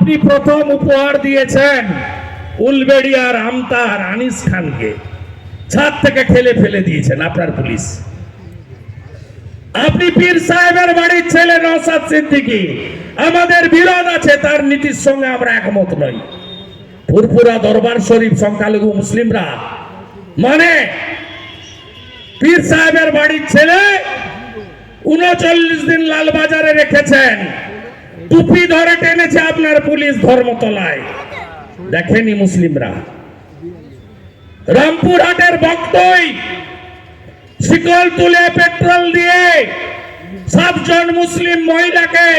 আপনি প্রথম উপহার দিয়েছেন উলবেড়িয়ার আমতার আনিস খানকে। ছাদ থেকে ঠেলে ফেলে দিয়েছেন আপনার পুলিশ। আপনি পীর সাহেবের বাড়ির ছেলে নওসাদ সিদ্দিকী। আমাদের বিরোধ আছে, তার নীতির সঙ্গে আমরা একমত নই। ফুরফুরা দরবার শরীফ সংখ্যালঘু মুসলিমরা মানে পীর সাহেবের বাড়ির ছেলে উনচল্লিশ দিন লালবাজারে রেখেছেন। টুপি ধরে টেনেছে আপনার পুলিশ ধর্মতলায়। দেখেনি মুসলিমরা। রামপুরহাটের ভক্তই শিকল তুলে পেট্রোল দিয়ে সাতজন মুসলিম মহিলাকে,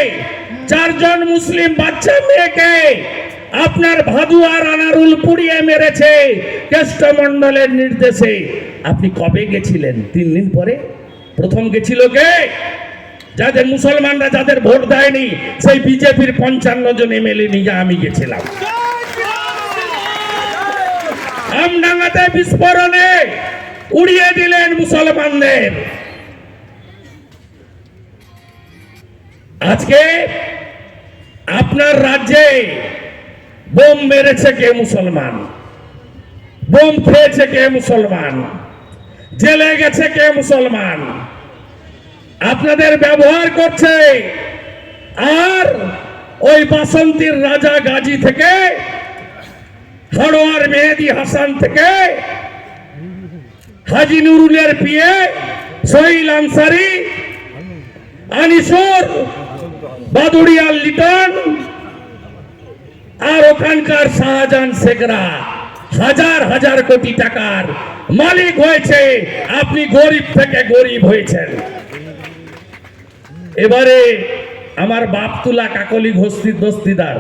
চারজন মুসলিম বাচ্চা মেয়েকে আপনার ভাদুয়ার আনারুল পুড়িয়ে মেরেছে কেষ্টমণ্ডলের নির্দেশে। আপনি কবে গেছিলেন? তিন দিন পরে? প্রথম গেছিল কে? যাদের মুসলমানরা যাদের ভোট দেয়নি, সেই বিজেপির পঞ্চান্ন জন এমএলএ নিয়ে আমি গেছিলাম। আমডাঙ্গাতে বিস্ফোরণে উড়িয়ে দিলেন মুসলমানদের। আজকে আপনার রাজ্যে বোম মেরেছে কে মুসলমান? বোম খেয়েছে কে মুসলমান? জেলে গেছে কে মুসলমান? আপনাদের ব্যবহার করছে। আর ওই বাসন্তীর রাজা গাজী থেকে হাড়োয়ার মেহেদি হাসান থেকে, হাজি নুরুলের পিয়ে সোহিল আনসারি, আনিসুর, বাদুড়িয়াল লিটন, আর ওখানকার শাহজাহান শেখরা। হাজার হাজার কোটি টাকার মালিক হয়েছে। আপনি গরিব থেকে গরিব হয়েছেন। এবারে আমার বাপতুলা কাকলি ঘস্তি দস্তিদার